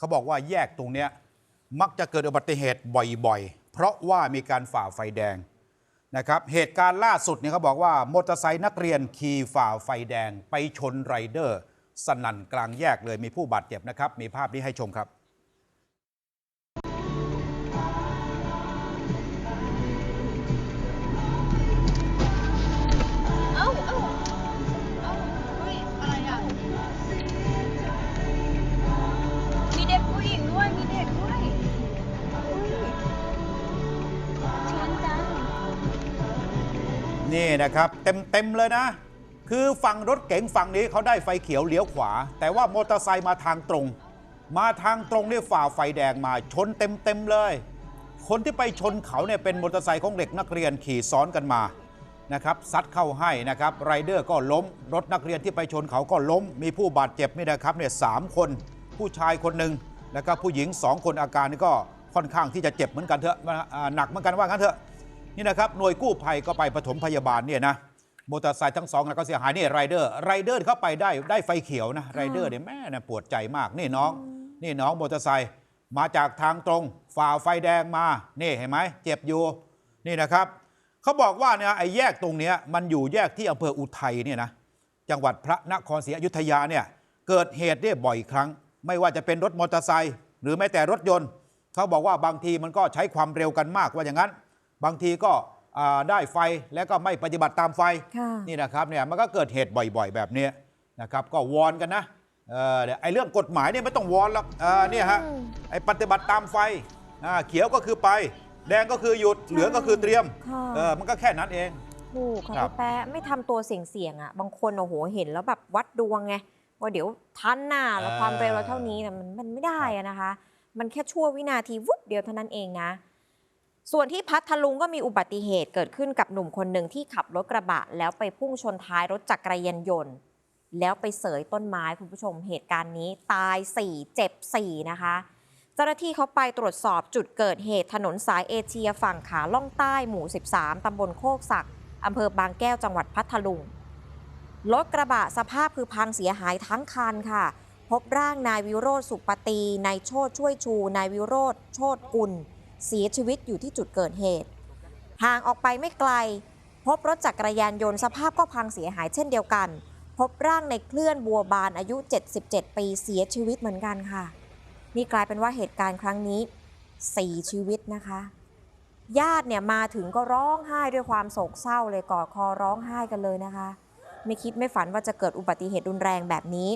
เขาบอกว่าแยกตรงเนี้ยมักจะเกิดอุบัติเหตุบ่อยๆ เพราะว่ามีการฝ่าไฟแดงนะครับเหตุการณ์ล่าสุดเนี่ยเขาบอกว่ามอเตอร์ไซค์นักเรียนขี่ฝ่าไฟแดง ไปชนไรเดอร์ สนั่นกลางแยกเลยมีผู้บาดเจ็บนะครับ มีภาพนี้ให้ชมครับ นี่นะครับเต็มเต็ม ๆ เลยนะ คือฝั่งรถเก๋งฝั่งนี้เขาได้ไฟเขียวเลี้ยวขวา แต่ว่ามอเตอร์ไซค์มาทางตรง มาทางตรงนี่ฝ่าไฟแดงมาชนเต็มเต็ม ๆ เลย คนที่ไปชนเขาเนี่ยเป็นมอเตอร์ไซค์ของเด็กนักเรียนขี่ซ้อนกันมานะครับซัดเข้าให้นะครับไรเดอร์ก็ล้ม รถนักเรียนที่ไปชนเขาก็ล้ม มีผู้บาดเจ็บนี่นะครับเนี่ยสามคน ผู้ชายคนหนึ่งนะครับผู้หญิงสองคนอาการนี่ก็ค่อนข้างที่จะเจ็บเหมือนกันเถอะหนักเหมือนกันว่างั้นเถอะ นี่นะครับหน่วยกู้ภัยก็ไปปฐมพยาบาลเนี่ยนะมอเตอร์ไซค์ทั้งสองแล้วก็เสียหายนี่ไรเดอร์ไรเดอร์เข้าไปได้ได้ไฟเขียวนะไรเดอร์เนี่ยแม่นะปวดใจมากนี่น้อง นี่น้องมอเตอร์ไซค์มาจากทางตรงฝ่าไฟแดงมานี่เห็นไหมเจ็บอยู่นี่นะครับเขาบอกว่าเนี่ยไอ้แยกตรงเนี้ยมันอยู่แยกที่อำเภออุทัยเนี่ยนะจังหวัดพระนครศรีอยุธยาเนี่ยเกิดเหตุเนี่ยบ่อยครั้ง ไม่ว่าจะเป็นรถมอเตอร์ไซค์หรือแม้แต่รถยนต์ เขาบอกว่าบางทีมันก็ใช้ความเร็วกันมากว่าอย่างนั้น บางทีก็อ่าได้ไฟแล้วก็ไม่ปฏิบัติตามไฟค่ะนี่นะครับเนี่ยมันก็เกิดเหตุบ่อยๆ แบบนี้นะครับก็วอนกันนะเออเดี๋ยวไอ้เรื่องกฎหมายเนี่ยไม่ต้องวอนหรอกเออเนี่ยฮะอืมไอ้ปฏิบัติตามไฟอ่าเขียวก็คือไป แดงก็คือหยุดเหลืองก็คือเตรียมค่ะเออมันก็แค่นั้นเองถูกค่ะครับพี่แป๊ะไม่ทำตัวเสี่ยงๆอะบางคนโอ้โหเห็นแล้วแบบวัดดวงไงว่าเดี๋ยวทันหน้าแล้วความเร็วเราเท่านี้แต่มันมันไม่ได้อะนะคะ มันแค่ชั่ววินาทีวุบเดียวเท่านั้นเองนะ ส่วนที่พัทลุงก็มีอุบัติเหตุเกิดขึ้นกับหนุ่มคนหนึ่งที่ขับรถกระบะ แล้วไปพุ่งชนท้ายรถจักรยานยนต์ แล้วไปเสยต้นไม้คุณผู้ชมเหตุการณ์นี้ตาย 4 เจ็บ 4 นะคะ เจ้าหน้าที่เขาไปตรวจสอบจุดเกิดเหตุถนนสายเอเชียฝั่งขาล่องใต้หมู่ 13 ตำบลโคกศักดิ์อำเภอบางแก้วจังหวัดพัทลุงรถกระบะสภาพคือพังเสียหายทั้งคันค่ะ พบร่างนายวิโรธสุปตีนายโชดช่วยชู นายวิโรธโชดกุล เสียชีวิตอยู่ที่จุดเกิดเหตุ ห่างออกไปไม่ไกล พบรถจักรยานยนต์สภาพก็พังเสียหายเช่นเดียวกัน พบร่างในเคลื่อนบัวบานอายุ 77 ปีเสียชีวิตเหมือนกันค่ะ นี่กลายเป็นว่าเหตุการณ์ครั้งนี้4ชีวิตนะคะ ญาติเนี่ยมาถึงก็ร้องไห้ด้วยความโศกเศร้าเลยกอดคอร้องไห้กันเลยนะคะ ไม่คิดไม่ฝันว่าจะเกิดอุบัติเหตุรุนแรงแบบนี้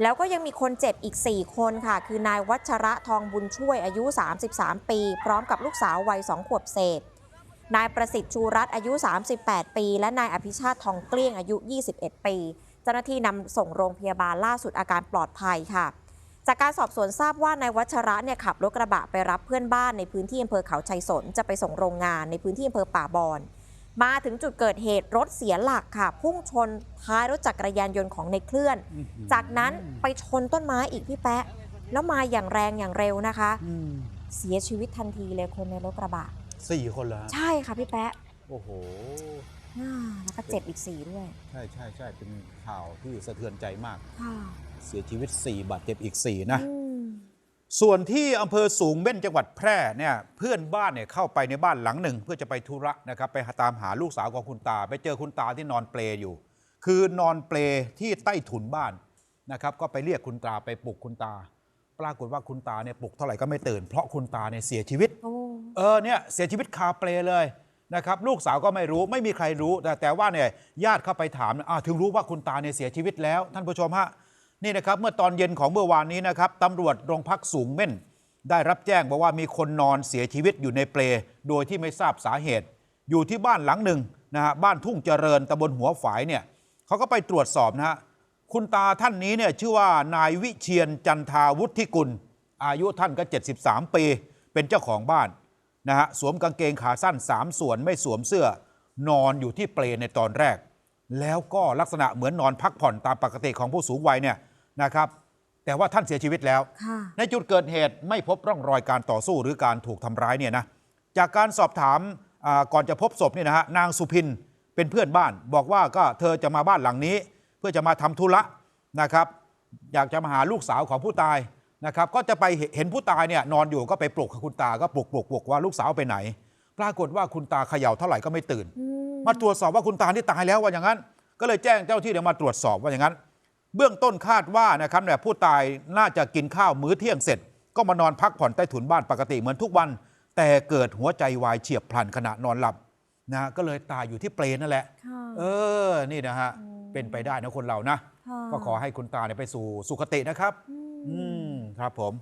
แล้วก็ยังมีคนเจ็บอีก 4 คนค่ะ คือนายวัชระทองบุญช่วยอายุ 33 ปี พร้อมกับลูกสาววัย 2 ขวบเศษ นายประสิทธิ์ชูรัตน์อายุ 38 ปี และนายอภิชาติทองเกลี้ยงอายุ 21 ปี เจ้าหน้าที่นำส่งโรงพยาบาลล่าสุดอาการปลอดภัยค่ะ จากการสอบสวนทราบว่านายวัชระเนี่ยขับรถกระบะไปรับเพื่อนบ้านในพื้นที่อำเภอเขาชัยสนจะไปส่งโรงงานในพื้นที่อำเภอป่าบอน มาถึงจุดเกิดเหตุรถเสียหลักค่ะ พุ่งชนท้ายรถจักรยานยนต์ของในเคลื่อน จากนั้นไปชนต้นไม้อีกพี่แป๊ะแล้วมาอย่างแรงอย่างเร็วนะคะอืมเสียชีวิตทันทีเลยคนในรถกระบะสี่คนแล้วใช่ค่ะพี่แป๊ะโอ้โหอ่าแล้วก็เจ็บอีกสี่ด้วย ใช่ใช่ใช่เป็นข่าวที่สะเทือนใจมากค่ะเสียชีวิต4บาดเจ็บอีก4นะอืม ส่วนที่อำเภอสูงเม่นจังหวัดแพร่เนี่ยเพื่อนบ้านเนี่ยเข้าไปในบ้านหลังหนึ่ง เพื่อจะไปธุระนะครับไปตามหาลูกสาวของคุณตา ไปเจอคุณตาที่นอนเปลอยู่ คือนอนเปลที่ใต้ถุนบ้านนะครับก็ไปเรียกคุณตาไปปลุกคุณตา ปรากฏว่าคุณตาเนี่ยปลุกเท่าไหร่ก็ไม่ตื่น เพราะคุณตาเนี่ยเสียชีวิตโอ้เออเนี่ยเสียชีวิตคาเปลเลยนะครับลูกสาวก็ไม่รู้ไม่มีใครรู้ แต่แต่ว่าเนี่ยญาติเข้าไปถามอ่าถึงรู้ว่าคุณตาเนี่ยเสียชีวิตแล้ว ท่านผู้ชมฮะ นี่นะครับเมื่อตอนเย็นของเมื่อวานนี้นะครับตำรวจโรงพักสูงเม่น ได้รับแจ้งบอกว่ามีคนนอนเสียชีวิตอยู่ในเปล โดยที่ไม่ทราบสาเหตุ อยู่ที่บ้านหลังหนึ่งนะฮะบ้านทุ่งเจริญตำบลหัวฝายเนี่ยเขาก็ไปตรวจสอบนะฮะคุณตาท่านนี้เนี่ยชื่อว่านายวิเชียนจันทาวุฒิกุล อายุท่านก็ 73 ปี เป็นเจ้าของบ้านนะฮะสวมกางเกงขาสั้น 3 ส่วนไม่สวมเสื้อ นอนอยู่ที่เปลในตอนแรก แล้วก็ลักษณะเหมือนนอนพักผ่อนตามปกติของผู้สูงวัยเนี่ย นะครับ แต่ว่าท่านเสียชีวิตแล้วค่ะในจุดเกิดเหตุไม่พบร่องรอยการต่อสู้หรือการถูกทำร้ายเนี่ยนะจากการสอบถามอ่าก่อนจะพบศพเนี่ยนะฮะนางสุพินเป็นเพื่อนบ้าน บอกว่าก็เธอจะมาบ้านหลังนี้ เพื่อจะมาทำธุระนะครับ อยากจะมาหาลูกสาวของผู้ตายนะครับ ก็จะไปเห็นเห็นผู้ตายเนี่ยนอนอยู่ก็ไปปลุกคุณตาก็ปลุกปลุกปลุกว่าลูกสาวไปไหน ปรากฏว่าคุณตาเขย่าเท่าไหร่ก็ไม่ตื่นอืมมาตรวจสอบว่าคุณตาที่ตายแล้วว่าอย่างนั้น ก็เลยแจ้งเจ้าที่เดี๋ยวมาตรวจสอบว่าอย่างนั้น เบื้องต้นคาดว่านะครับเนี่ยผู้ตายน่าจะกินข้าวมื้อเที่ยงเสร็จ ก็มานอนพักผ่อนใต้ถุนบ้านปกติเหมือนทุกวัน แต่เกิดหัวใจวายเฉียบพลันขณะนอนหลับนะก็เลยตายอยู่ที่เปลนั่นแหละค่ะเออนี่นะฮะอืมเป็นไปได้นะคนเรานะค่ะก็ขอให้คุณตาเนี่ยไปสู่สุคตินะครับ อืมอืมครับผม